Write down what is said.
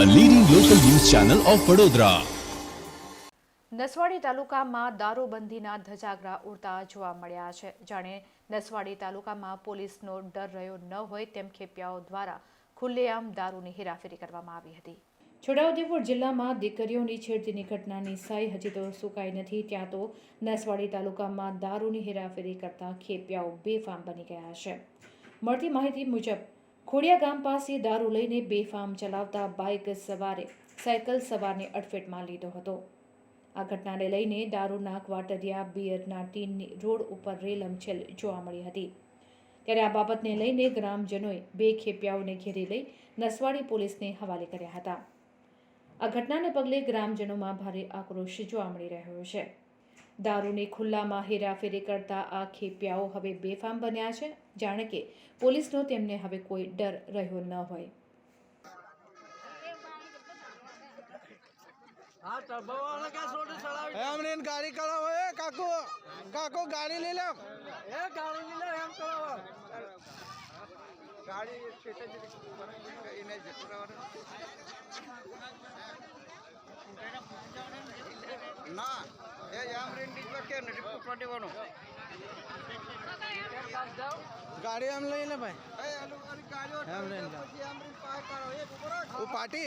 Channel of Vadodara Naswadi તાલુકામાં દારૂબંધીના ધજાગરા ઉડતા જોવા મળ્યા છે. જાણે નસવાડી તાલુકામાં પોલીસનો ડર રહ્યો ન હોય તેમ ખેપિયાઓ દ્વારા ખુલ્લેઆમ દારૂની હેરાફેરી કરવામાં આવી હતી. છોટાઉદેપુર જિલ્લામાં દીકરીઓની છેડતીની ઘટનાની સાઈ હજી તો સુકાઈ નથી. ત્યાં તો નસવાડી તાલુકામાં દારૂની હેરાફેરી કરતા ખેપિયાઓ બેફામ બની ગયા છે. મળતી માહિતી મુજબ ખોડિયા ગામ પાસે દારૂ લઈને બેફામ ચલાવતા બાઇક સવારે સાયકલ સવારને અડફેટમાં લીધો હતો. આ ઘટનાને લઈને દારૂના ક્વાટરિયા બિયરના ટીનની રોડ ઉપર રેલમછેલ જોવા મળી હતી. ત્યારે આ બાબતને લઈને ગ્રામજનોએ બે ખેપિયાઓને ઘેરી લઈ નસવાડી પોલીસને હવાલે કર્યા હતા. આ ઘટનાને પગલે ગ્રામજનોમાં ભારે આક્રોશ જોવા મળી રહ્યો છે. દારૂની ખુલ્લામાં હેરાફેરી કરતા આ ખેપિયાઓ હવે બેફામ બન્યા છે. જાણે કે પોલીસનો તેમને હવે કોઈ ડર રહ્યો ન હોય. ગાડી કરાવો. એ કાકો કાકો ગાડી લઈ લે એ ગાડી લીધે એમ કરો ના. ગાડી આમ લઈ લે ભાઈ. એમ લઈ લે. એમ